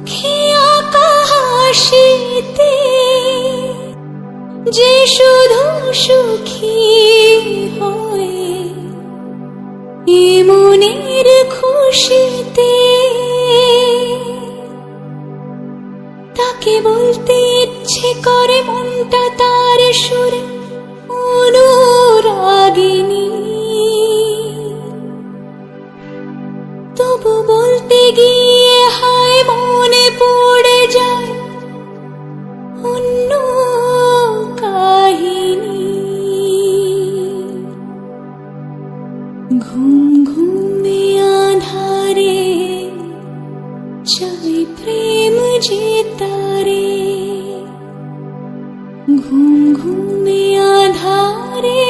মুখে আঁকা হাসিতে যে শুধু সুখী হয় মনের খুশিতে। তাকে বলতে ইচ্ছে করে মনটা তার সুরে অন্য কাহিনী। ঘুম ঘুমে আধারে চাই প্রেম যে তারে। ঘুম ঘুমে আধারে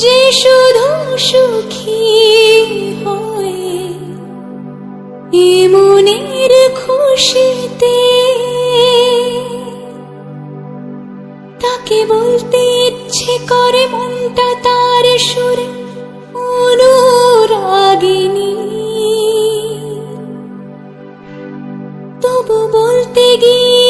যে শুধু সুখী হয়, এ মনের খুশিতে তাকে বলতে ইচ্ছে করে মনটা তার সুরে অনুরাগিনী। তবু বলতে গিয়ে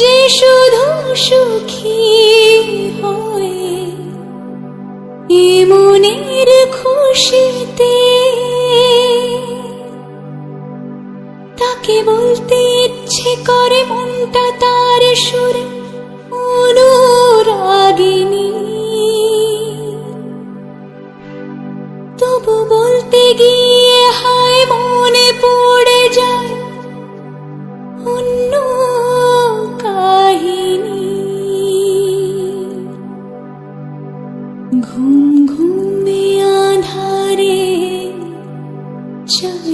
যে শুধু সুখী হয়ে এ মনের খুশিতে তাকে বলতে ইচ্ছে করে মনটা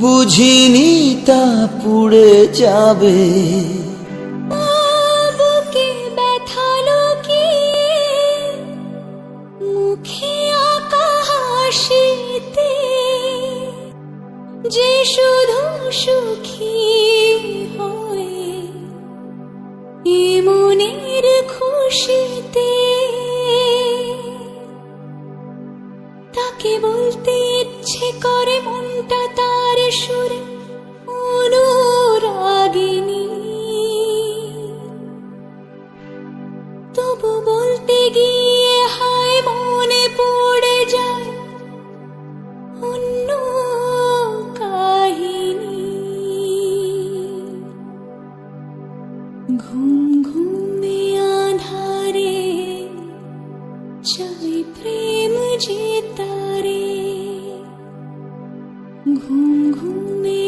বুঝিনি তা পুড়ে যাবে। যে শুধু সুখী হয়ে মনের খুশিতে তাকে বলতে ইচ্ছে করে মনটা বলতে গিয়ে হায় মনে পড়ে যায় অন্য কাহিনী। ঘুম ঘুমে আধারে চাই প্রেম যে তারে। ঘুম ঘুমে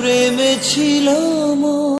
প্রেমে ছিল